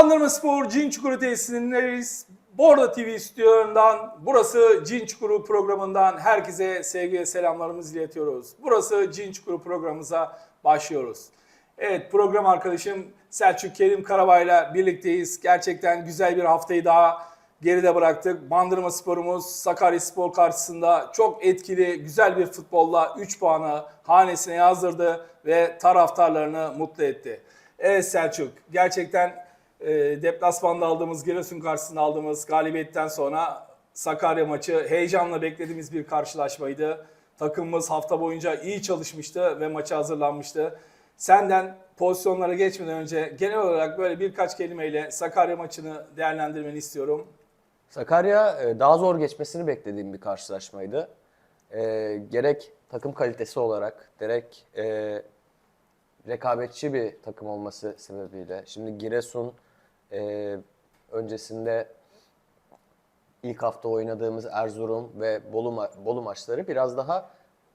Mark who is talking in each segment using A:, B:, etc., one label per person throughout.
A: Bandırma Spor Cin Çukuru tesisindeyiz. Borda TV stüdyolarından, burası Cin Çukuru programından herkese sevgi ve selamlarımızı iletiyoruz. Burası Cin Çukuru programımıza başlıyoruz. Evet program arkadaşım Selçuk Kerim Karabay'la birlikteyiz. Gerçekten güzel bir haftayı daha geride bıraktık. Bandırma Spor'umuz Sakarya Spor karşısında çok etkili, güzel bir futbolla 3 puanı hanesine yazdırdı ve taraftarlarını mutlu etti. Evet Selçuk, gerçekten e, deplasmanda aldığımız, Giresun karşısında aldığımız galibiyetten sonra Sakarya maçı heyecanla beklediğimiz bir karşılaşmaydı. Takımımız hafta boyunca iyi çalışmıştı ve maça hazırlanmıştı. Senden pozisyonlara geçmeden önce genel olarak böyle birkaç kelimeyle Sakarya maçını değerlendirmeni istiyorum.
B: Sakarya e, daha zor geçmesini beklediğim bir karşılaşmaydı. E, gerek takım kalitesi olarak, gerek e, rekabetçi bir takım olması sebebiyle. Şimdi Giresun e, öncesinde ilk hafta oynadığımız Erzurum ve Bolu, ma- Bolu maçları biraz daha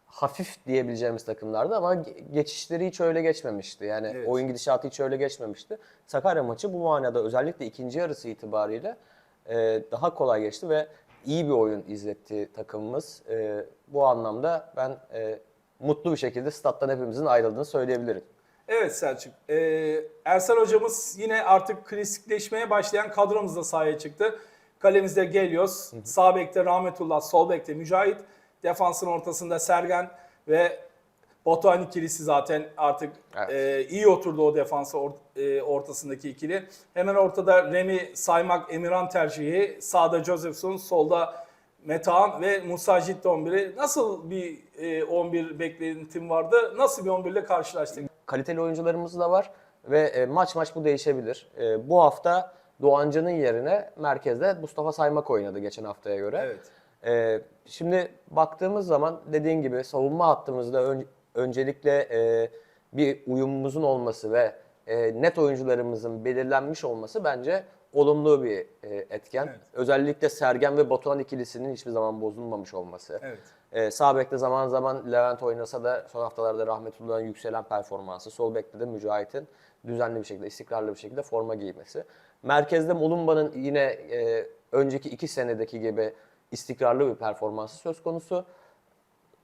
B: hafif diyebileceğimiz takımlardı ama ge- geçişleri hiç öyle geçmemişti. Yani
A: Evet.
B: oyun gidişatı hiç öyle geçmemişti. Sakarya maçı bu manada özellikle ikinci yarısı itibariyle e, daha kolay geçti ve iyi bir oyun izletti takımımız. E, bu anlamda ben e, mutlu bir şekilde stat'tan hepimizin ayrıldığını söyleyebilirim.
A: Evet Selçuk. Ee, Ersan hocamız yine artık klasikleşmeye başlayan kadromuzla sahaya çıktı. Kalemizde Gelios, sağ bekte Rahmetullah, sol bekte Mücahit, defansın ortasında Sergen ve Batuhan ikilisi zaten artık
B: Evet.
A: e, iyi oturdu o defansa or- e, ortasındaki ikili. Hemen ortada Remi Saymak Emirhan tercihi, sağda Josephson, solda Metehan ve Musa Citte 11'i. Nasıl bir e, 11 beklentim vardı? Nasıl bir 11 ile karşılaştık?
B: Kaliteli oyuncularımız da var ve e, maç maç bu değişebilir. E, bu hafta Doğancı'nın yerine merkezde Mustafa Saymak oynadı geçen haftaya göre.
A: Evet.
B: E, şimdi baktığımız zaman dediğin gibi savunma hattımızda ön- öncelikle e, bir uyumumuzun olması ve e, net oyuncularımızın belirlenmiş olması bence olumlu bir e, etken.
A: Evet.
B: Özellikle Sergen ve Batuhan ikilisinin hiçbir zaman bozulmamış olması.
A: Evet.
B: Ee, sağ bekte zaman zaman Levent oynasa da son haftalarda Rahmetullah'ın yükselen performansı. Sol bekte de Mücahit'in düzenli bir şekilde, istikrarlı bir şekilde forma giymesi. Merkezde Molumba'nın yine e, önceki iki senedeki gibi istikrarlı bir performansı söz konusu.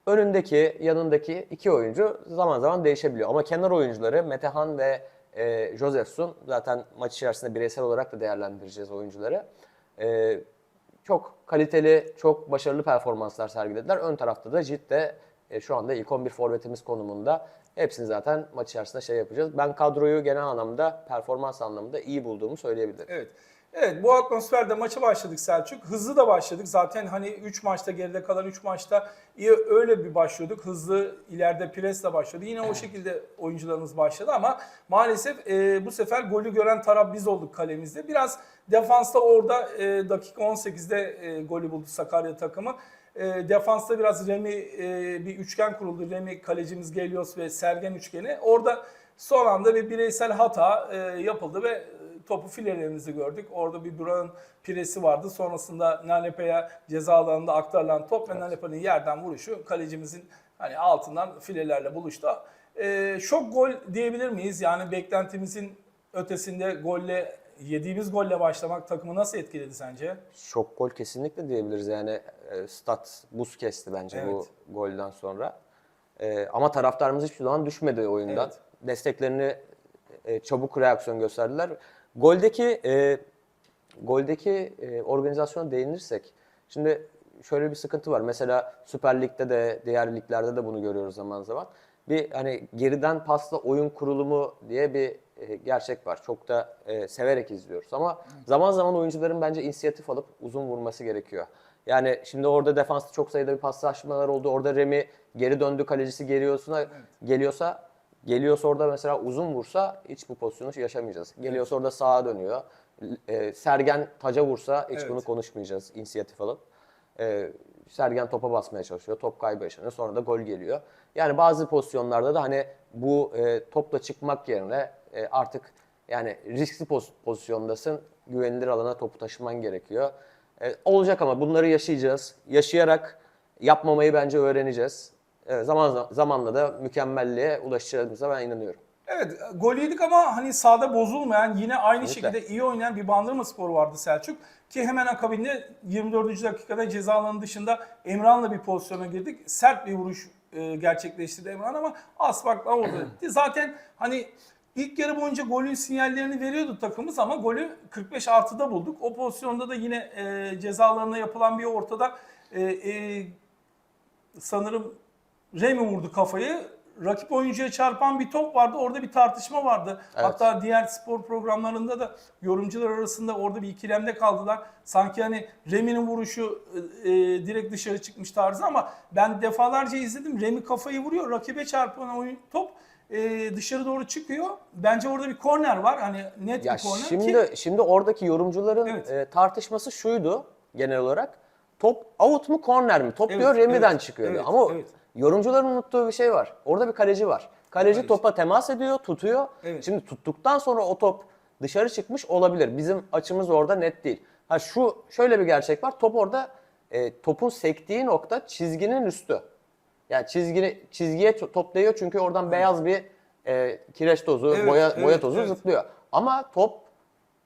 B: Önündeki, yanındaki iki oyuncu zaman zaman değişebiliyor. Ama kenar oyuncuları Metehan ve e, Josephson zaten maç içerisinde bireysel olarak da değerlendireceğiz oyuncuları. E, çok kaliteli, çok başarılı performanslar sergilediler. Ön tarafta da Jit de e, şu anda ilk 11 forvetimiz konumunda. Hepsini zaten maç içerisinde şey yapacağız. Ben kadroyu genel anlamda, performans anlamında iyi bulduğumu söyleyebilirim.
A: Evet. Evet bu atmosferde maça başladık Selçuk. Hızlı da başladık. Zaten hani 3 maçta geride kalan 3 maçta iyi öyle bir başlıyorduk. Hızlı ileride presle başladı. Yine o şekilde oyuncularımız başladı ama maalesef e, bu sefer golü gören taraf biz olduk kalemizde. Biraz defansta orada e, dakika 18'de e, golü buldu Sakarya takımı. E, defansta biraz Remi e, bir üçgen kuruldu. Remi kalecimiz Gelios ve Sergen üçgeni. Orada son anda bir bireysel hata e, yapıldı ve topu filelerimizi gördük. Orada bir Burak'ın piresi vardı. Sonrasında Nalepe'ye ceza alanında aktarılan top ve Nalepe'nin yerden vuruşu kalecimizin hani altından filelerle buluştu. E, şok gol diyebilir miyiz? Yani beklentimizin ötesinde golle yediğimiz golle başlamak takımı nasıl etkiledi sence?
B: Şok gol kesinlikle diyebiliriz. Yani e, stat buz kesti bence bu
A: Evet.
B: golden sonra. E, ama taraftarımız hiçbir zaman düşmedi oyundan.
A: Evet.
B: Desteklerini e, çabuk reaksiyon gösterdiler. Goldeki e, goldeki e, organizasyona değinirsek şimdi şöyle bir sıkıntı var. Mesela Süper Lig'de de diğer liglerde de bunu görüyoruz zaman zaman. Bir hani geriden pasla oyun kurulumu diye bir e, gerçek var. Çok da e, severek izliyoruz ama zaman zaman oyuncuların bence inisiyatif alıp uzun vurması gerekiyor. Yani şimdi orada defansta çok sayıda bir paslaşmalar oldu. Orada Remi geri döndü kalecisi geliyorsa geliyorsa geliyorsa orada mesela uzun vursa hiç bu pozisyonu yaşamayacağız. Geliyorsa orada sağa dönüyor. E, Sergen taca vursa hiç
A: Evet.
B: bunu konuşmayacağız inisiyatif alıp. E, Sergen topa basmaya çalışıyor. Top kaybı yaşanıyor. Sonra da gol geliyor. Yani bazı pozisyonlarda da hani bu e, topla çıkmak yerine e, artık yani riskli poz- pozisyondasın. Güvenilir alana topu taşıman gerekiyor. E, olacak ama bunları yaşayacağız. Yaşayarak yapmamayı bence öğreneceğiz. Zaman zamanla da mükemmelliğe ulaşacağımıza ben inanıyorum.
A: Evet gol yedik ama hani sahada bozulmayan yine aynı
B: Kesinlikle.
A: şekilde iyi oynayan bir Bandırma Sporu vardı Selçuk. Ki hemen akabinde 24. dakikada ceza alanı dışında Emran'la bir pozisyona girdik. Sert bir vuruş e, gerçekleştirdi Emran ama Asbak'la orada. Zaten hani ilk yarı boyunca golün sinyallerini veriyordu takımımız ama golü 45 artıda bulduk. O pozisyonda da yine e, ceza alanına yapılan bir ortada e, e, sanırım Remy vurdu kafayı. Rakip oyuncuya çarpan bir top vardı. Orada bir tartışma vardı.
B: Evet.
A: Hatta diğer spor programlarında da yorumcular arasında orada bir ikilemde kaldılar. Sanki hani Remy'nin vuruşu e, e, direkt dışarı çıkmış tarzı ama ben defalarca izledim. Remy kafayı vuruyor. Rakibe çarpan oyun top e, dışarı doğru çıkıyor. Bence orada bir korner var. Hani net
B: Ya
A: bir korner
B: şimdi
A: ki
B: şimdi oradaki yorumcuların
A: Evet.
B: e, tartışması şuydu genel olarak. Top out mu corner mi? Top
A: Evet,
B: diyor Remy'den
A: evet,
B: çıkıyor
A: evet,
B: diyor. Ama
A: evet.
B: Yorumcuların unuttuğu bir şey var. Orada bir kaleci var. Kaleci
A: Kaleci.
B: topa temas ediyor, tutuyor.
A: Evet.
B: Şimdi tuttuktan sonra o top dışarı çıkmış olabilir. Bizim açımız orada net değil. Ha şu şöyle bir gerçek var. Top orada e, topun sektiği nokta çizginin üstü. Yani çizgini çizgiye to- top değiyor çünkü oradan beyaz bir e, kireç tozu,
A: Evet,
B: boya
A: evet,
B: boya tozu
A: evet.
B: zıplıyor. Ama top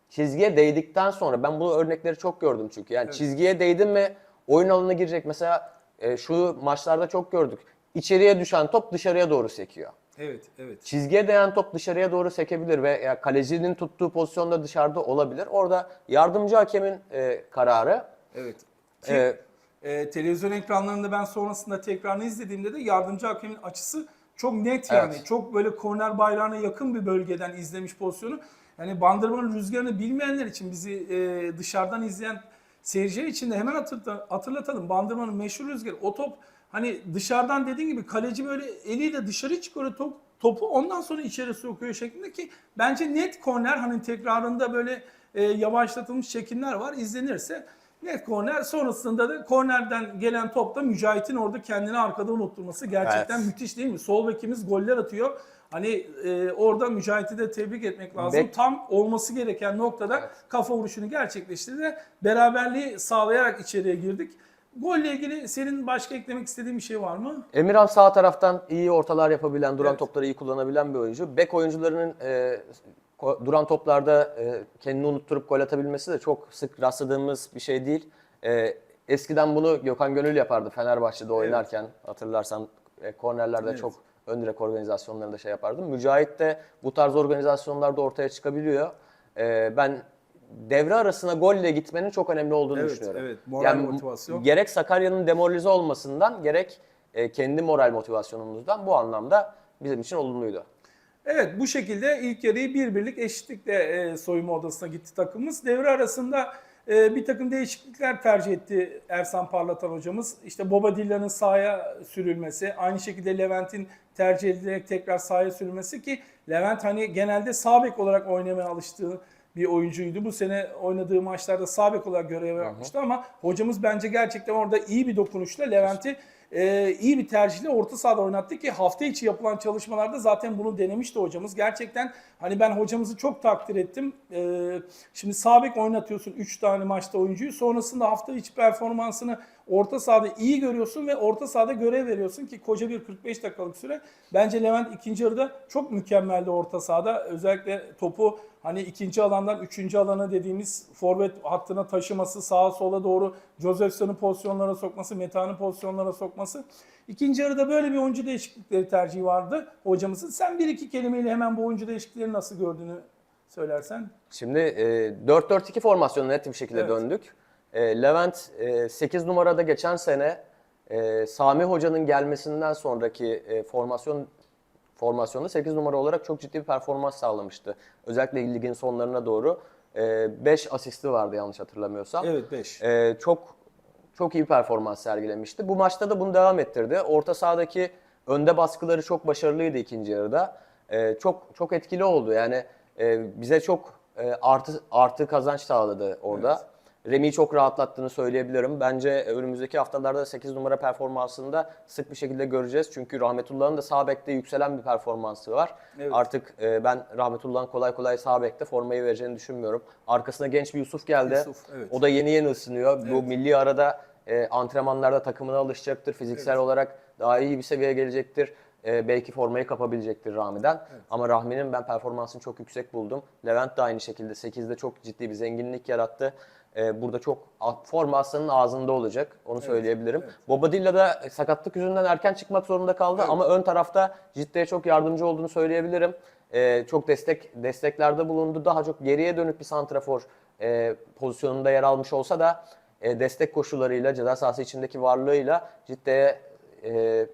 B: çizgiye değdikten sonra ben bu örnekleri çok gördüm çünkü. Yani çizgiye değdin mi oyun alanına girecek. Mesela e, şu maçlarda çok gördük. İçeriye düşen top dışarıya doğru sekiyor.
A: evet evet.
B: Çizgiye değen top dışarıya doğru sekebilir ve ya kalecinin tuttuğu pozisyonda dışarıda olabilir. Orada yardımcı hakemin e, kararı
A: Evet. Ki,
B: e,
A: e, televizyon ekranlarında ben sonrasında tekrarını izlediğimde de yardımcı hakemin açısı çok net yani.
B: Evet.
A: Çok böyle korner bayrağına yakın bir bölgeden izlemiş pozisyonu. Yani bandırmanın rüzgarını bilmeyenler için bizi e, dışarıdan izleyen seyirciler için de hemen hatırla- hatırlatalım. Bandırmanın meşhur rüzgarı. O top hani dışarıdan dediğin gibi kaleci böyle eliyle dışarı çıkarıyor top, topu ondan sonra içeri sokuyor şeklinde ki bence net korner hani tekrarında böyle e, yavaşlatılmış çekimler var. İzlenirse net korner sonrasında da kornerden gelen topta Mücahit'in orada kendini arkada unutturması gerçekten
B: Evet.
A: müthiş değil mi? Sol bekimiz goller atıyor. Hani e, orada Mücahit'i de tebrik etmek lazım.
B: Bek-
A: Tam olması gereken noktada
B: Evet.
A: kafa vuruşunu gerçekleştirdi ve beraberliği sağlayarak içeriye girdik. Golle ilgili senin başka eklemek istediğin bir şey var mı?
B: Emirhan sağ taraftan iyi ortalar yapabilen, duran
A: Evet.
B: topları iyi kullanabilen bir oyuncu. Bek oyuncularının e, duran toplarda e, kendini unutturup gol atabilmesi de çok sık rastladığımız bir şey değil. E, eskiden bunu Gökhan Gönül yapardı Fenerbahçe'de oynarken. Hatırlarsan e, kornerlerde
A: Evet.
B: çok ön direk organizasyonlarında şey yapardı. Mücahit de bu tarz organizasyonlarda ortaya çıkabiliyor. E, ben devre arasına golle gitmenin çok önemli olduğunu
A: Evet,
B: düşünüyorum.
A: evet. Moral motivasyon.
B: Gerek Sakarya'nın demoralize olmasından gerek e, kendi moral motivasyonumuzdan bu anlamda bizim için olumluydu.
A: Evet bu şekilde ilk yarıyı bir birlik eşitlikle e, soyunma odasına gitti takımımız. Devre arasında e, bir takım değişiklikler tercih etti Ersan Parlatan hocamız. İşte Bobadilla'nın sahaya sürülmesi, aynı şekilde Levent'in tercih edilerek tekrar sahaya sürülmesi ki Levent hani genelde sağ bek olarak oynamaya alıştığı bir oyuncuydu. Bu sene oynadığı maçlarda sağ bek olarak görev yapmıştı ama hocamız bence gerçekten orada iyi bir dokunuşla Levent'i e, iyi bir tercihle orta sahada oynattı ki hafta içi yapılan çalışmalarda zaten bunu denemişti hocamız. Gerçekten hani ben hocamızı çok takdir ettim. E, şimdi sağ bek oynatıyorsun 3 tane maçta oyuncuyu. Sonrasında hafta içi performansını orta sahada iyi görüyorsun ve orta sahada görev veriyorsun ki koca bir 45 dakikalık süre. Bence Levent ikinci yarıda çok mükemmeldi orta sahada. Özellikle topu hani ikinci alandan üçüncü alana dediğimiz forvet hattına taşıması, sağa sola doğru Josephson'u pozisyonlara sokması, Meta'nı pozisyonlara sokması. İkinci yarıda böyle bir oyuncu değişiklikleri tercihi vardı hocamızın. Sen bir iki kelimeyle hemen bu oyuncu değişiklikleri nasıl gördüğünü söylersen.
B: Şimdi e, 4-4-2 formasyonuna net bir şekilde
A: Evet.
B: döndük. E, Levent e, 8 numarada geçen sene e, Sami Hoca'nın gelmesinden sonraki e, formasyon formasyonda 8 numara olarak çok ciddi bir performans sağlamıştı. Özellikle ligin sonlarına doğru 5 asisti vardı yanlış hatırlamıyorsam.
A: Evet 5.
B: Ee, çok çok iyi performans sergilemişti. Bu maçta da bunu devam ettirdi. Orta sahadaki önde baskıları çok başarılıydı ikinci yarıda. Ee, çok çok etkili oldu. Yani e, bize çok e, artı artı kazanç sağladı orada. Remy'yi çok rahatlattığını söyleyebilirim. Bence önümüzdeki haftalarda 8 numara performansını da sık bir şekilde göreceğiz. Çünkü Rahmetullah'ın da sağ bekte yükselen bir performansı var.
A: Evet.
B: Artık e, ben Rahmetullah'ın kolay kolay sağ bekte formayı vereceğini düşünmüyorum. Arkasına genç bir Yusuf geldi.
A: Yusuf, evet.
B: O da yeni yeni ısınıyor. Bu
A: Evet.
B: milli arada e, antrenmanlarda takımına alışacaktır. Fiziksel olarak daha iyi bir seviyeye gelecektir. e, belki formayı kapabilecektir Rahmi'den. Ama Rahmi'nin ben performansını çok yüksek buldum. Levent de aynı şekilde 8'de çok ciddi bir zenginlik yarattı. E, burada çok forma aslanın ağzında olacak. Onu söyleyebilirim. Bobadilla da sakatlık yüzünden erken çıkmak zorunda kaldı ama ön tarafta ciddiye çok yardımcı olduğunu söyleyebilirim. E, çok destek desteklerde bulundu. Daha çok geriye dönük bir santrafor e, pozisyonunda yer almış olsa da e, destek koşularıyla, ceza sahası içindeki varlığıyla ciddiye e,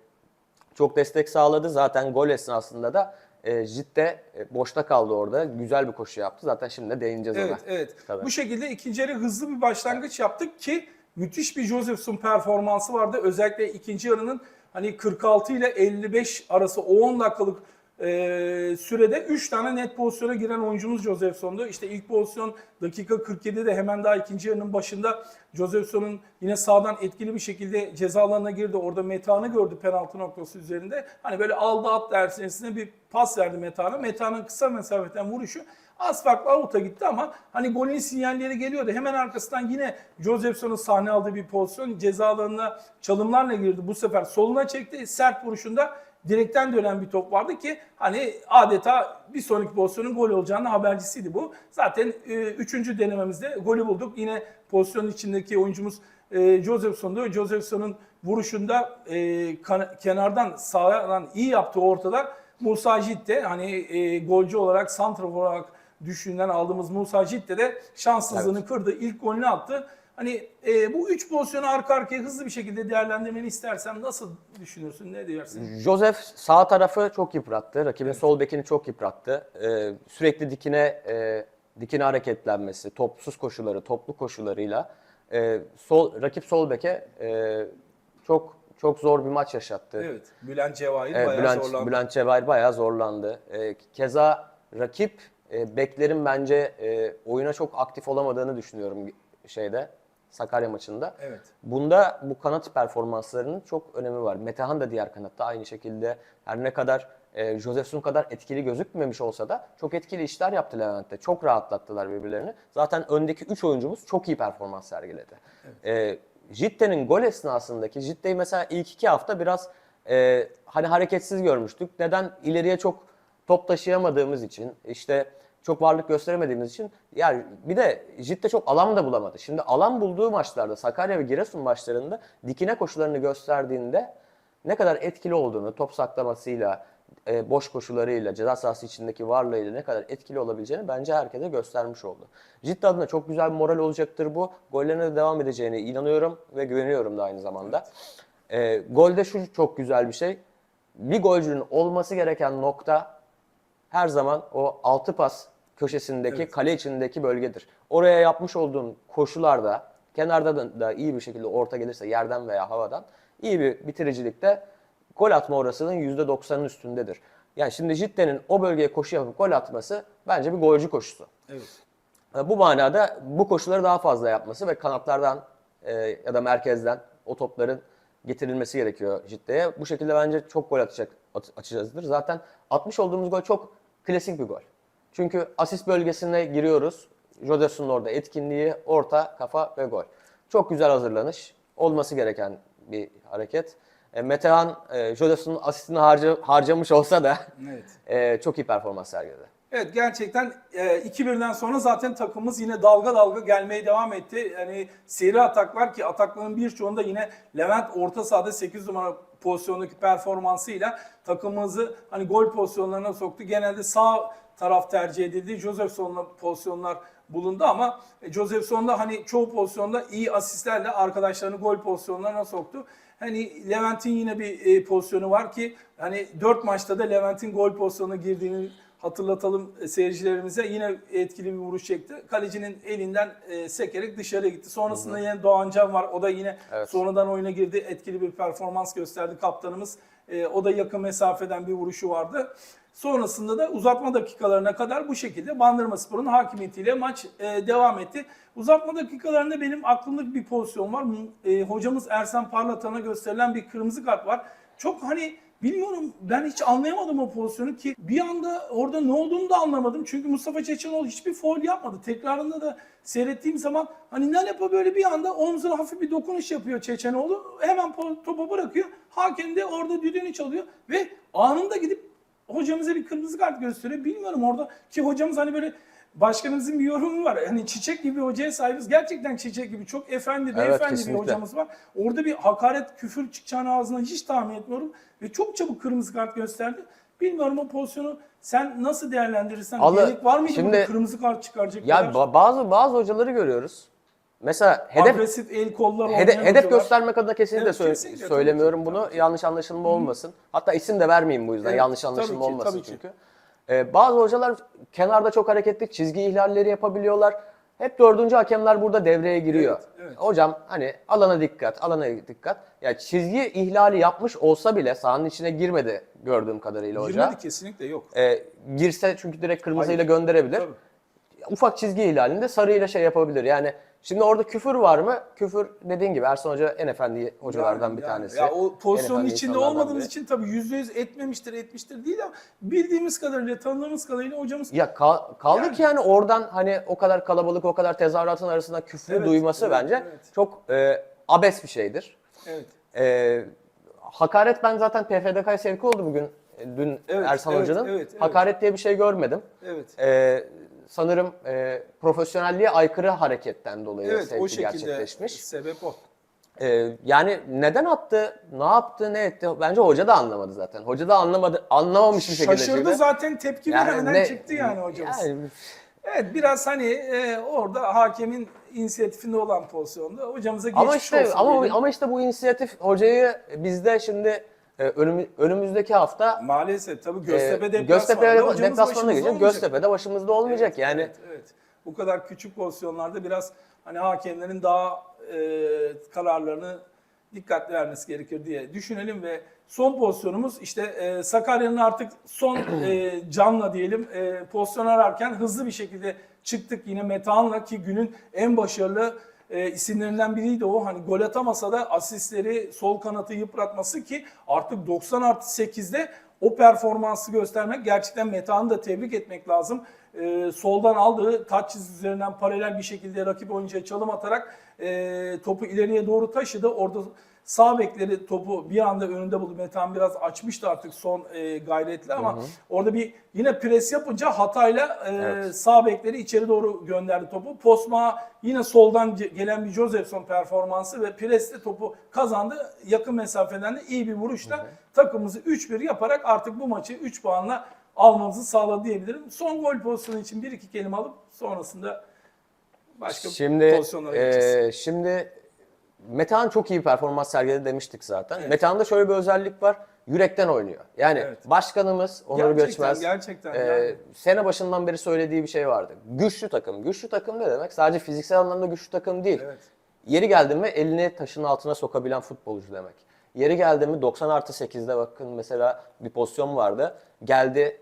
B: çok destek sağladı. Zaten gol esnasında da e, Cidde e, boşta kaldı orada. Güzel bir koşu yaptı. Zaten şimdi de değineceğiz ona.
A: Evet, evet.
B: Tabii.
A: Bu şekilde ikinci yarı hızlı bir başlangıç yaptık ki müthiş bir Josephson performansı vardı. Özellikle ikinci yarının hani 46 ile 55 arası o 10 dakikalık e, sürede 3 tane net pozisyona giren oyuncumuz Josephson'du. İşte ilk pozisyon dakika 47'de hemen daha ikinci yarının başında Josephson'un yine sağdan etkili bir şekilde ceza alanına girdi. Orada Metan'ı gördü penaltı noktası üzerinde. Hani böyle aldı at dersine bir pas verdi Metan'a. Metan'ın kısa mesafeden vuruşu Az farklı avuta gitti ama hani golün sinyalleri geliyordu. Hemen arkasından yine Josephson'un sahne aldığı bir pozisyon ceza alanına çalımlarla girdi. Bu sefer soluna çekti. Sert vuruşunda direkten dönen bir top vardı ki hani adeta bir sonraki pozisyonun gol olacağının habercisiydi bu. Zaten e, üçüncü denememizde golü bulduk. Yine pozisyonun içindeki oyuncumuz e, Josephson'du. Josephson'un vuruşunda e, kan- kenardan sağdan iyi yaptığı ortada. Musa Citte hani e, golcü olarak, santrafor olarak düşünülen aldığımız Musa Citte de şanssızlığını kırdı. İlk golünü attı. Hani e, bu üç pozisyonu arka arkaya hızlı bir şekilde değerlendirmeni istersem nasıl düşünürsün? Ne diyorsun?
B: Joseph sağ tarafı çok yıprattı. Rakibin sol bekini çok yıprattı. Ee, sürekli dikine e, dikine hareketlenmesi, topsuz koşuları, toplu koşularıyla e, sol rakip sol beke e, çok çok zor bir maç yaşattı.
A: Evet. Bülent Cevahir
B: Evet,
A: bayağı
B: Bülent,
A: zorlandı.
B: Bülent Cevahir bayağı zorlandı. Ee, keza rakip e, beklerin bence e, oyuna çok aktif olamadığını düşünüyorum şeyde Sakarya maçında.
A: Evet.
B: Bunda bu kanat performanslarının çok önemi var. Metehan da diğer kanatta aynı şekilde her ne kadar e, Josephson kadar etkili gözükmemiş olsa da çok etkili işler yaptı Levent'te. Çok rahatlattılar birbirlerini. Zaten öndeki 3 oyuncumuz çok iyi performans sergiledi. E, Jitte'nin gol esnasındaki Jitte'yi mesela ilk iki hafta biraz e, hani hareketsiz görmüştük. Neden? İleriye çok top taşıyamadığımız için işte çok varlık gösteremediğimiz için yani bir de Jitte çok alan da bulamadı. Şimdi alan bulduğu maçlarda Sakarya ve Giresun maçlarında dikine koşularını gösterdiğinde ne kadar etkili olduğunu top saklamasıyla, e, boş koşularıyla, ceza sahası içindeki varlığıyla ne kadar etkili olabileceğini bence herkese göstermiş oldu. Ciddi adına çok güzel bir moral olacaktır bu. Gollerine de devam edeceğine inanıyorum ve güveniyorum da aynı zamanda. E, golde şu çok güzel bir şey. Bir golcünün olması gereken nokta her zaman o altı pas köşesindeki kale içindeki bölgedir. Oraya yapmış olduğun koşularda kenarda da, da iyi bir şekilde orta gelirse yerden veya havadan iyi bir bitiricilikte gol atma orasının %90'ın üstündedir. Yani şimdi Jitte'nin o bölgeye koşu yapıp gol atması bence bir golcü koşusu.
A: Evet.
B: E, Bu manada bu koşuları daha fazla yapması ve kanatlardan e, ya da merkezden o topların getirilmesi gerekiyor Cidde'ye. Bu şekilde bence çok gol atacak at- açacağızdır. Zaten atmış olduğumuz gol çok klasik bir gol. Çünkü asist bölgesine giriyoruz. Joderson'un orada etkinliği, orta, kafa ve gol. Çok güzel hazırlanış. Olması gereken bir hareket. E, Metehan, e, Joderson'un asistini harca, harcamış olsa da
A: Evet.
B: e, çok iyi performans sergiledi.
A: Evet gerçekten e, 2-1'den sonra zaten takımımız yine dalga dalga gelmeye devam etti. Yani seri ataklar ki atakların birçoğunda yine Levent orta sahada 8 numara pozisyondaki performansıyla takımımızı hani gol pozisyonlarına soktu. Genelde sağ taraf tercih edildi. Josephson'la pozisyonlar bulundu ama e, Josephson da hani çoğu pozisyonda iyi asistlerle arkadaşlarını gol pozisyonlarına soktu. Hani Levent'in yine bir e, pozisyonu var ki hani 4 maçta da Levent'in gol pozisyonuna girdiğini hatırlatalım e, seyircilerimize. Yine etkili bir vuruş çekti. Kalecinin elinden e, sekerek dışarı gitti. Sonrasında yine Doğancan var. O da yine
B: Evet.
A: sonradan oyuna girdi. Etkili bir performans gösterdi kaptanımız. E, o da yakın mesafeden bir vuruşu vardı. Sonrasında da uzatma dakikalarına kadar bu şekilde Bandırma Spor'un hakimiyetiyle maç e, devam etti. Uzatma dakikalarında benim aklımda bir pozisyon var. E, hocamız Ersan Parlatan'a gösterilen bir kırmızı kart var. Çok hani bilmiyorum ben hiç anlayamadım o pozisyonu ki bir anda orada ne olduğunu da anlamadım. Çünkü Mustafa Çeçenoğlu hiçbir foul yapmadı. Tekrarında da seyrettiğim zaman hani Nalepa böyle bir anda omzuna hafif bir dokunuş yapıyor Çeçenoğlu. Hemen topu bırakıyor. Hakem de orada düdüğünü çalıyor ve anında gidip hocamıza bir kırmızı kart gösteriyor. Bilmiyorum orada ki hocamız hani böyle başkanımızın bir yorumu var. Hani çiçek gibi hocaya sahibiz. Gerçekten çiçek gibi çok efendi, beyefendi bir
B: kesinlikle.
A: hocamız var. Orada bir hakaret, küfür çıkacağını ağzına hiç tahmin etmiyorum. Ve çok çabuk kırmızı kart gösterdi. Bilmiyorum o pozisyonu sen nasıl değerlendirirsen
B: Allah-
A: gerek var mıydı
B: şimdi-
A: burada kırmızı kart çıkaracak
B: Ya ba- bazı bazı hocaları görüyoruz. Mesela hedef
A: Agresif el kollar
B: Hede- hedef
A: hocalar.
B: göstermek adına kesinlikle,
A: Evet,
B: söyle-
A: kesinlikle, tabii
B: söylemiyorum
A: ki,
B: bunu.
A: tabii ki.
B: Yanlış anlaşılma olmasın. Hatta isim de vermeyeyim bu yüzden.
A: Evet,
B: Yanlış
A: tabii
B: anlaşılma
A: ki,
B: olmasın
A: tabii ki.
B: çünkü. Ee, bazı hocalar kenarda çok hareketli, çizgi ihlalleri yapabiliyorlar. Hep dördüncü hakemler burada devreye giriyor.
A: Evet, evet.
B: Hocam hani alana dikkat, alana dikkat. Ya çizgi ihlali yapmış olsa bile sahanın içine girmedi gördüğüm kadarıyla hoca.
A: Girmedi kesinlikle yok.
B: Ee, girse çünkü direkt kırmızıyla
A: Hayır.
B: gönderebilir
A: Tabii.
B: ufak çizgi ihlalinde sarıyla şey yapabilir. Yani şimdi orada küfür var mı? Küfür dediğin gibi Ersan Hoca en efendi hocalardan
A: Yani-
B: bir
A: yani.
B: tanesi.
A: Ya o pozisyonun içinde olmadığımız
B: biri.
A: için tabii yüzde yüz etmemiştir, etmiştir değil ama bildiğimiz kadarıyla, tanıdığımız kadarıyla hocamız
B: Ya kal- kaldı
A: Yani-
B: ki yani oradan hani o kadar kalabalık, o kadar tezahüratın arasında küfrü
A: Evet,
B: duyması
A: evet,
B: bence
A: evet.
B: çok e, abes bir şeydir.
A: evet.
B: E, hakaret ben zaten PFDK'ya sevki oldu bugün. e, Dün
A: Evet,
B: Ersan
A: evet,
B: Hoca'nın.
A: evet, evet.
B: Hakaret diye bir şey görmedim.
A: Evet.
B: E, sanırım e, profesyonelliğe aykırı hareketten dolayı
A: Evet
B: sevki
A: o şekilde
B: gerçekleşmiş.
A: sebep o.
B: Ee, yani neden attı, ne yaptı, ne etti? Bence hoca da anlamadı zaten. Hoca da anlamadı, anlamamış bir şekilde
A: Şaşırdı
B: çıktı.
A: zaten tepki
B: Yani
A: vermeden
B: ne-
A: çıktı yani hocamız.
B: Yani
A: Evet biraz hani e, orada hakemin inisiyatifinde olan pozisyonda hocamıza geçmiş
B: ama işte
A: olsun
B: ama
A: diyelim.
B: ama işte bu inisiyatif hocayı bizde şimdi e, önümü- önümüzdeki hafta
A: Maalesef tabii
B: e,
A: Göztepe deplasmanında
B: Göztepe deplasmanına
A: olmayacak.
B: Göztepe'de başımızda olmayacak yani.
A: Evet, evet. Bu kadar küçük pozisyonlarda biraz hani hakemlerin daha e, kararlarını dikkatli vermesi gerekir diye düşünelim ve son pozisyonumuz işte e, Sakarya'nın artık son e, canla diyelim e, pozisyon ararken hızlı bir şekilde çıktık yine Metehan'la ki günün en başarılı e, isimlerinden biriydi o. Hani gol atamasa da asistleri, sol kanatı yıpratması ki artık 90 artı 8'de o performansı göstermek gerçekten Metehan'ı da tebrik etmek lazım. E, soldan aldığı taç çizgisi üzerinden paralel bir şekilde rakip oyuncuya çalım atarak e, topu ileriye doğru taşıdı. Orada sağ bekleri topu bir anda önünde buldu. Metehan biraz açmıştı artık son e, gayretle ama orada bir yine pres yapınca hatayla e,
B: Evet.
A: sağ bekleri içeri doğru gönderdi topu. Posma yine soldan ge- gelen bir Josephson performansı ve presle topu kazandı. Yakın mesafeden de iyi bir vuruşla takımımızı 3-1 yaparak artık bu maçı 3 puanla almamızı sağladı diyebilirim. Son gol pozisyonu için bir iki kelime alıp sonrasında başka
B: Şimdi
A: pozisyonlara geçeceğiz.
B: e, şimdi Metehan çok iyi bir performans sergiledi demiştik zaten.
A: Evet.
B: Metehan'da şöyle bir özellik var. Yürekten oynuyor. Yani
A: Evet.
B: başkanımız Onur
A: Gerçekten,
B: Göçmez
A: gerçekten
B: e,
A: yani.
B: sene başından beri söylediği bir şey vardı. Güçlü takım. Güçlü takım ne demek? Sadece fiziksel anlamda güçlü takım değil.
A: Evet.
B: Yeri geldi mi elini taşın altına sokabilen futbolcu demek. Yeri geldi mi 90 artı 8'de bakın mesela bir pozisyon vardı. Geldi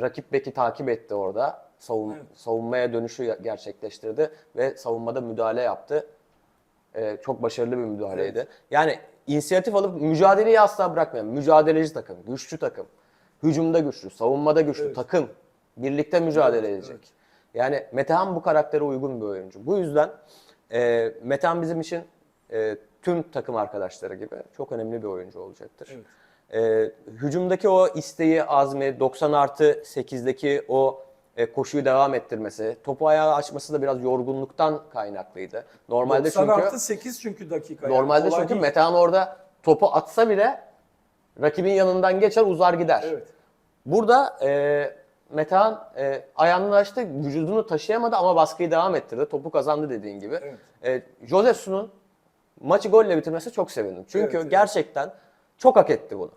B: rakip beki takip etti orada. Savun,
A: Evet.
B: Savunmaya dönüşü gerçekleştirdi ve savunmada müdahale yaptı. Ee, çok başarılı bir müdahaleydi. Yani inisiyatif alıp mücadeleyi asla bırakmayan mücadeleci takım, güçlü takım. Hücumda güçlü, savunmada güçlü
A: Evet.
B: takım. Birlikte mücadele
A: Evet,
B: edecek.
A: evet.
B: Yani Metehan bu karaktere uygun bir oyuncu. Bu yüzden e, Metehan bizim için e, tüm takım arkadaşları gibi çok önemli bir oyuncu olacaktır. E, hücumdaki o isteği, azmi, 90 artı 8'deki o e, koşuyu devam ettirmesi, topu ayağa açması da biraz yorgunluktan kaynaklıydı. Normalde
A: 90
B: çünkü
A: artı 8 çünkü dakika. yani.
B: normalde
A: Kolay
B: çünkü
A: değil.
B: Metehan orada topu atsa bile rakibin yanından geçer uzar gider.
A: Evet.
B: Burada e, Metehan e, ayağını açtı, vücudunu taşıyamadı ama baskıyı devam ettirdi. Topu kazandı dediğin gibi.
A: Evet.
B: E, Joseph'un maçı golle bitirmesi çok sevindim. Çünkü
A: Evet, evet.
B: gerçekten çok hak etti bunu.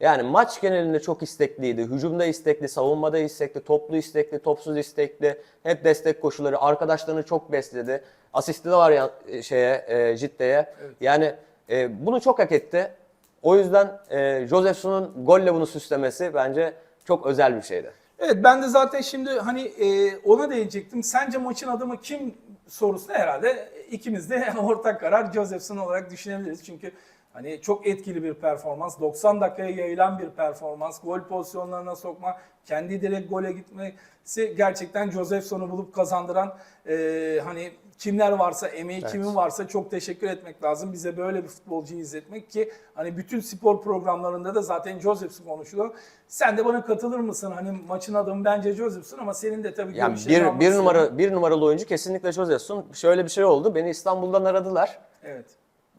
B: Yani maç genelinde çok istekliydi. Hücumda istekli, savunmada istekli, toplu istekli, topsuz istekli. Hep destek koşuları. Arkadaşlarını çok besledi. Asisti de var ya e, şeye, e, Cidde'ye. Yani e, bunu çok hak etti. O yüzden e, Josephson'un golle bunu süslemesi bence çok özel bir şeydi.
A: Evet ben de zaten şimdi hani e, ona değinecektim. Sence maçın adamı kim sorusuna herhalde ikimiz de ortak karar Josephson olarak düşünebiliriz. Çünkü Hani çok etkili bir performans. 90 dakikaya yayılan bir performans. Gol pozisyonlarına sokma, kendi direkt gole gitmesi gerçekten Josefson'u bulup kazandıran e, hani kimler varsa, emeği
B: Evet.
A: kimin varsa çok teşekkür etmek lazım. Bize böyle bir futbolcuyu izletmek ki hani bütün spor programlarında da zaten Josephson konuşuluyor. Sen de bana katılır mısın? Hani maçın adamı bence Josephson ama senin de tabii
B: Yani bir,
A: almak
B: bir numara bir numaralı oyuncu kesinlikle Josefson. Şöyle bir şey oldu. Beni İstanbul'dan aradılar.
A: Evet.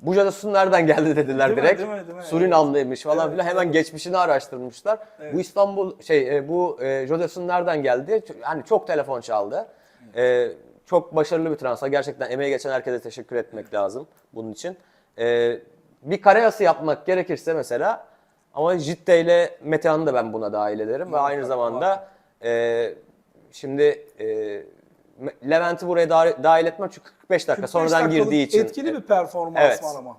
B: Bu Jadas'ın nereden geldi dediler
A: Değil mi,
B: direkt.
A: değil mi, değil mi?
B: Surinamlıymış falan
A: Evet,
B: filan. Hemen geçmişini araştırmışlar.
A: Evet.
B: Bu İstanbul şey e, bu e, Jadas'ın nereden geldi? Yani çok telefon çaldı. E, çok başarılı bir transfer. Gerçekten emeği geçen herkese teşekkür etmek lazım bunun için. E, bir karayası yapmak gerekirse mesela ama Jitte ile Metehan'ı da ben buna dahil ederim ve
A: Muhakkak,
B: aynı zamanda e, şimdi e, Levent'i buraya dahil, dahil etmem çünkü 45 dakika
A: 45
B: sonradan girdiği için
A: Etkili bir performans
B: Evet.
A: var ama.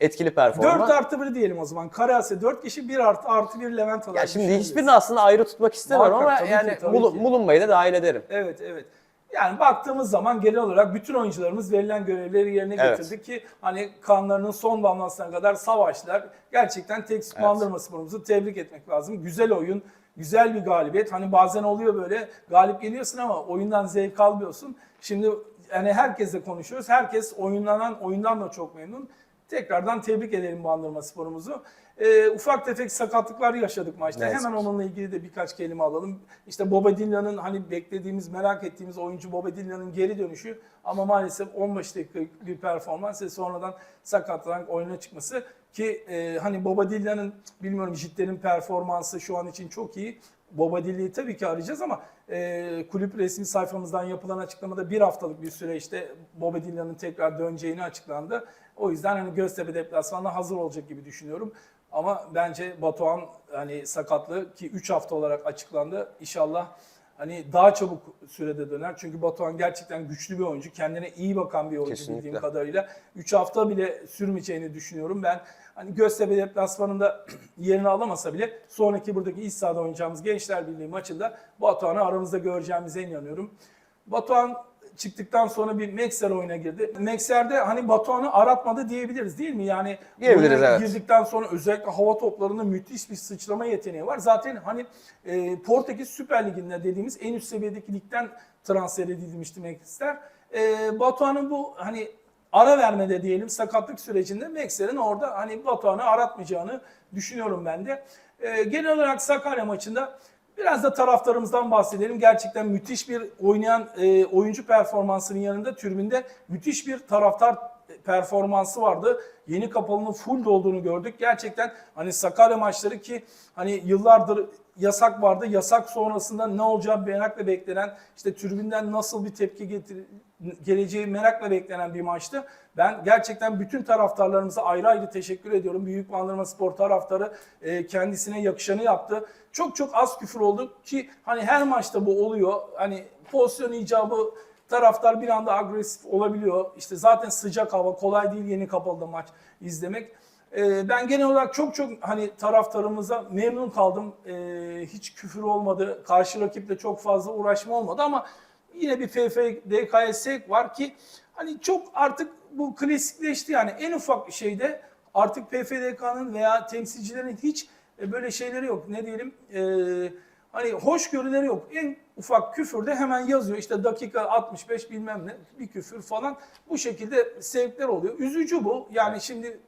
B: etkili
A: 4
B: performans.
A: artı 1 diyelim o zaman. Karayase 4 kişi 1 artı artı 1 Levent olarak.
B: Ya şimdi hiçbirini aslında ayrı tutmak istemiyorum
A: Muhakkak,
B: ama
A: tabii
B: yani
A: ki, tabii
B: Mulu-
A: ki.
B: Mulunba'yı da dahil ederim.
A: Evet evet. Yani baktığımız zaman genel olarak bütün oyuncularımız verilen görevleri yerine
B: Evet.
A: getirdi ki hani kanlarının son damlasına kadar savaştılar. Gerçekten tek bandırma sporumuzu tebrik etmek lazım. Güzel oyun, güzel bir galibiyet. Hani bazen oluyor böyle galip geliyorsun ama oyundan zevk almıyorsun. Şimdi yani herkesle konuşuyoruz. Herkes oyunlanan oyundan da çok memnun. Tekrardan tebrik edelim Bandırma sporumuzu. Ee, ufak tefek sakatlıklar yaşadık maçta.
B: Ne
A: Hemen onunla ilgili de birkaç kelime alalım. İşte Bobadilla'nın hani beklediğimiz, merak ettiğimiz oyuncu Bobadilla'nın geri dönüşü ama maalesef 15 dakikalık bir performans ve sonradan sakatlanarak oyuna çıkması ki e, hani Bobadilla'nın bilmiyorum Jitler'in performansı şu an için çok iyi. Bobadilla'yı tabii ki arayacağız ama e, kulüp resmi sayfamızdan yapılan açıklamada bir haftalık bir süreçte Bobadilla'nın tekrar döneceğini açıklandı. O yüzden hani Göztepe deplasmanına hazır olacak gibi düşünüyorum. Ama bence Batuhan hani sakatlığı ki 3 hafta olarak açıklandı. İnşallah hani daha çabuk sürede döner. Çünkü Batuhan gerçekten güçlü bir oyuncu. Kendine iyi bakan bir oyuncu
B: Kesinlikle.
A: bildiğim kadarıyla. 3 hafta bile sürmeyeceğini düşünüyorum. Ben hani Göztepe deplasmanında yerini alamasa bile sonraki buradaki iç sahada oynayacağımız Gençler Birliği maçında Batuhan'ı aramızda göreceğimize inanıyorum. Batuhan çıktıktan sonra bir Mekser oyuna girdi. Mekser'de hani Batuhan'ı aratmadı diyebiliriz değil mi? Yani
B: Diyebiliriz, evet.
A: girdikten sonra özellikle hava toplarında müthiş bir sıçrama yeteneği var. Zaten hani e, Portekiz Süper Ligi'nde dediğimiz en üst seviyedeki ligden transfer edilmişti Mekser. E, Batuhan'ın bu hani ara vermede diyelim sakatlık sürecinde Mekser'in orada hani Batuhan'ı aratmayacağını düşünüyorum ben de. E, genel olarak Sakarya maçında Biraz da taraftarımızdan bahsedelim. Gerçekten müthiş bir oynayan e, oyuncu performansının yanında tribünde müthiş bir taraftar performansı vardı. Yeni kapalının full olduğunu gördük. Gerçekten hani Sakarya maçları ki hani yıllardır yasak vardı. Yasak sonrasında ne olacağı merakla beklenen, işte tribünden nasıl bir tepki getir geleceği merakla beklenen bir maçtı. Ben gerçekten bütün taraftarlarımıza ayrı ayrı teşekkür ediyorum. Büyük Bandırma Spor taraftarı e, kendisine yakışanı yaptı. Çok çok az küfür oldu ki hani her maçta bu oluyor. Hani pozisyon icabı taraftar bir anda agresif olabiliyor. İşte zaten sıcak hava kolay değil yeni kapalıda maç izlemek. Ee, ben genel olarak çok çok hani taraftarımıza memnun kaldım. Ee, hiç küfür olmadı. Karşı rakiple çok fazla uğraşma olmadı ama yine bir FFDK'ya sevk var ki hani çok artık bu klasikleşti yani en ufak şeyde artık PFDK'nın veya temsilcilerin hiç e, böyle şeyleri yok. Ne diyelim? E, hani hoşgörüleri yok. En ufak küfürde hemen yazıyor. İşte dakika 65 bilmem ne bir küfür falan. Bu şekilde sevkler oluyor. Üzücü bu. Yani şimdi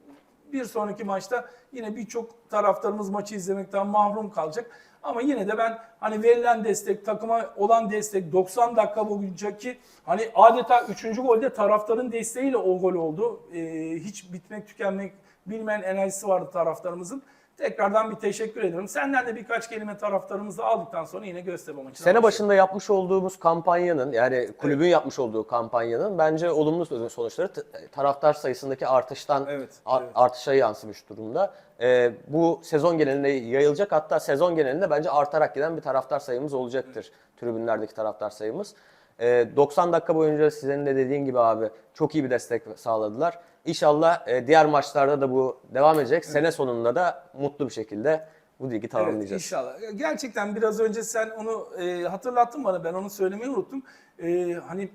A: bir sonraki maçta yine birçok taraftarımız maçı izlemekten mahrum kalacak. Ama yine de ben hani verilen destek, takıma olan destek 90 dakika boyunca ki hani adeta 3. golde taraftarın desteğiyle o gol oldu. Ee, hiç bitmek tükenmek bilmeyen enerjisi vardı taraftarımızın. Tekrardan bir teşekkür ediyorum. Senden de birkaç kelime taraftarımızı aldıktan sonra yine Göztepe maçına
B: Sene başında yapmış olduğumuz kampanyanın yani kulübün yapmış olduğu kampanyanın bence olumlu sonuçları taraftar sayısındaki artıştan
A: Evet, evet.
B: artışa yansımış durumda. Ee, bu sezon genelinde yayılacak hatta sezon genelinde bence artarak giden bir taraftar sayımız olacaktır. Tribünlerdeki taraftar sayımız. Ee, 90 dakika boyunca sizin de dediğin gibi abi çok iyi bir destek sağladılar. İnşallah e, diğer maçlarda da bu devam edecek. Sene sonunda da mutlu bir şekilde bu ligi
A: Evet
B: tamamlayacağız.
A: inşallah. Gerçekten biraz önce sen onu e, hatırlattın bana ben onu söylemeyi unuttum. E, hani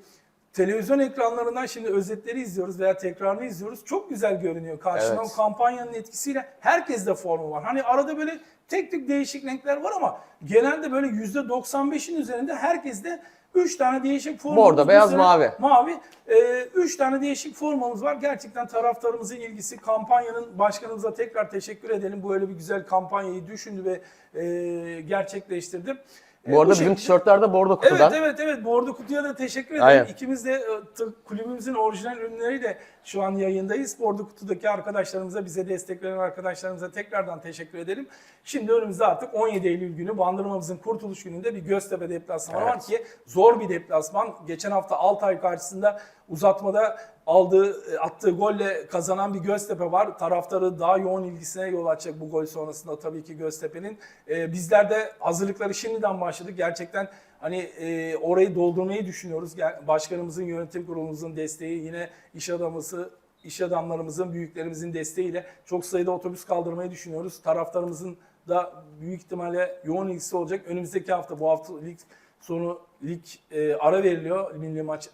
A: televizyon ekranlarından şimdi özetleri izliyoruz veya tekrarını izliyoruz. Çok güzel görünüyor. Karşıdan
B: Evet.
A: kampanyanın etkisiyle herkeste formu var. Hani arada böyle tek tük değişik renkler var ama genelde böyle %95'in üzerinde herkeste 3 tane değişik formamız bu
B: beyaz,
A: sene-
B: mavi.
A: Mavi. 3 tane değişik formamız var. Gerçekten taraftarımızın ilgisi kampanyanın başkanımıza tekrar teşekkür edelim. Bu öyle bir güzel kampanyayı düşündü ve e, gerçekleştirdi. E,
B: Bu arada
A: bu
B: bizim
A: şekilde-
B: tişörtler de bordo kutudan.
A: Evet evet evet Bordo Kutu'ya da teşekkür ederim.
B: Aynen.
A: İkimiz de e, t- kulübümüzün orijinal ürünleriyle şu an yayındayız. Bordo Kutu'daki arkadaşlarımıza, bize destek veren arkadaşlarımıza tekrardan teşekkür edelim. Şimdi önümüzde artık 17 Eylül günü bandırmamızın kurtuluş gününde bir Göztepe deplasmanı var ki zor bir deplasman. Geçen hafta Altay karşısında uzatmada aldığı, e, attığı golle kazanan bir Göztepe var. Taraftarı daha yoğun ilgisine yol açacak bu gol sonrasında tabii ki Göztepe'nin. Ee, bizler de hazırlıkları şimdiden başladık. Gerçekten hani e, orayı doldurmayı düşünüyoruz. Başkanımızın, yönetim kurulumuzun desteği, yine iş adamısı, iş adamlarımızın, büyüklerimizin desteğiyle çok sayıda otobüs kaldırmayı düşünüyoruz. Taraftarımızın da büyük ihtimalle yoğun ilgisi olacak. Önümüzdeki hafta, bu hafta lig sonu lig e, ara veriliyor milli maç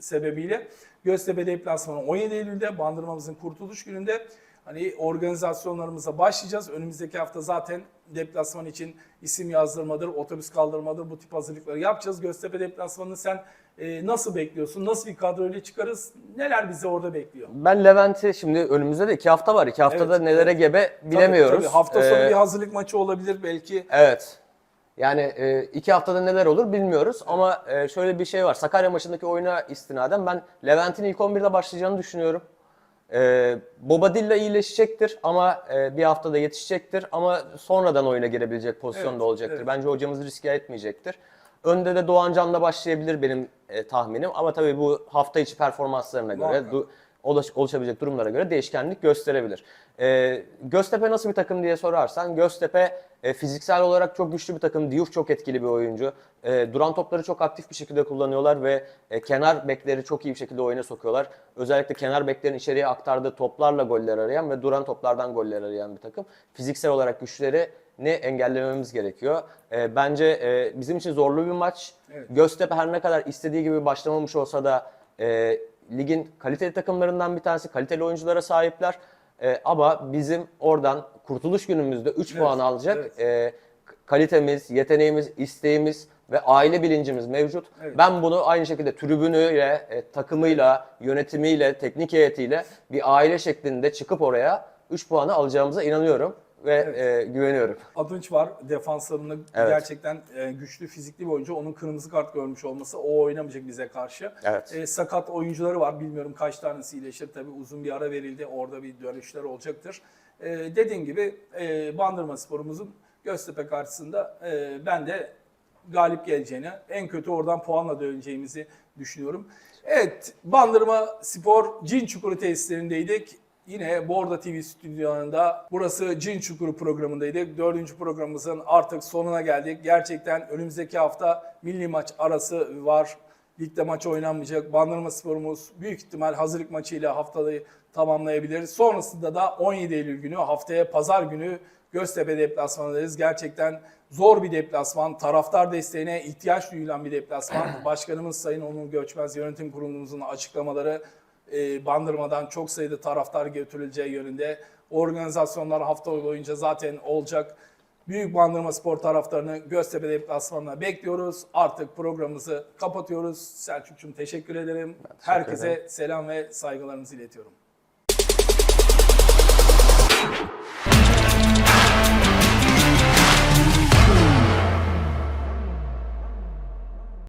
A: sebebiyle. Göztepe deplasmanı 17 Eylül'de bandırmamızın kurtuluş gününde hani organizasyonlarımıza başlayacağız. Önümüzdeki hafta zaten deplasman için isim yazdırmadır, otobüs kaldırmadır bu tip hazırlıkları yapacağız. Göztepe deplasmanını sen e, nasıl bekliyorsun? Nasıl bir kadroyla çıkarız? Neler bizi orada bekliyor?
B: Ben Levent'i şimdi önümüzde de iki hafta var. İki haftada
A: Evet,
B: nelere
A: evet.
B: gebe
A: Tabii,
B: bilemiyoruz.
A: tabii. Hafta sonu
B: Ee,
A: bir hazırlık maçı olabilir belki.
B: Evet. Yani e, iki haftada neler olur bilmiyoruz ama e, şöyle bir şey var. Sakarya maçındaki oyuna istinaden ben Levent'in ilk 11'de başlayacağını düşünüyorum. E, Bobadilla iyileşecektir ama e, bir haftada yetişecektir ama sonradan oyuna girebilecek pozisyonda
A: Evet,
B: olacaktır.
A: evet.
B: Bence hocamız riske etmeyecektir. Önde de Doğan Can'la başlayabilir benim e, tahminim ama tabii bu hafta içi performanslarına göre, oluş- oluşabilecek durumlara göre değişkenlik gösterebilir. Ee, Göztepe nasıl bir takım diye sorarsan Göztepe e, fiziksel olarak çok güçlü bir takım. Diouf çok etkili bir oyuncu. E, duran topları çok aktif bir şekilde kullanıyorlar ve e, kenar bekleri çok iyi bir şekilde oyuna sokuyorlar. Özellikle kenar beklerin içeriye aktardığı toplarla goller arayan ve duran toplardan goller arayan bir takım. Fiziksel olarak güçleri ne engellememiz gerekiyor. E, bence e, bizim için zorlu bir maç.
A: Evet.
B: Göztepe her ne kadar istediği gibi başlamamış olsa da e, ligin kaliteli takımlarından bir tanesi. Kaliteli oyunculara sahipler. E, ama bizim oradan kurtuluş günümüzde 3
A: Evet,
B: puan alacak
A: evet.
B: e, kalitemiz, yeteneğimiz, isteğimiz ve aile bilincimiz mevcut.
A: Evet.
B: Ben bunu aynı şekilde tribünüyle, e, takımıyla, yönetimiyle, teknik heyetiyle bir aile şeklinde çıkıp oraya 3 puanı alacağımıza inanıyorum ve
A: Evet.
B: e, güveniyorum.
A: Adınç var defanslarında
B: Evet. gerçekten
A: gerçekten güçlü fizikli bir oyuncu. Onun kırmızı kart görmüş olması o oynamayacak bize karşı.
B: Evet.
A: E, sakat oyuncuları var. Bilmiyorum kaç tanesi iyileşir. Tabii uzun bir ara verildi. Orada bir dönüşler olacaktır. E, dediğim gibi e, Bandırma sporumuzun Göztepe karşısında e, ben de galip geleceğini, en kötü oradan puanla döneceğimizi düşünüyorum. Evet, Bandırma Spor Cin Çukuru tesislerindeydik. Yine Borda TV stüdyolarında burası Cin Çukuru programındaydık. Dördüncü programımızın artık sonuna geldik. Gerçekten önümüzdeki hafta milli maç arası var. Ligde maç oynanmayacak. Bandırma Sporumuz büyük ihtimal hazırlık maçıyla haftayı tamamlayabilir. Sonrasında da 17 Eylül günü haftaya pazar günü Göztepe deplasmanındayız. Gerçekten zor bir deplasman. Taraftar desteğine ihtiyaç duyulan bir deplasman. Başkanımız Sayın Onur Göçmez Yönetim Kurulumuzun açıklamaları e, Bandırma'dan çok sayıda taraftar götürüleceği yönünde. Organizasyonlar hafta boyunca zaten olacak. Büyük Bandırma Spor taraftarını Göztepe deplasmanına bekliyoruz. Artık programımızı kapatıyoruz. Selçuk'cum teşekkür ederim. Herkese
B: ederim.
A: selam ve saygılarımızı iletiyorum.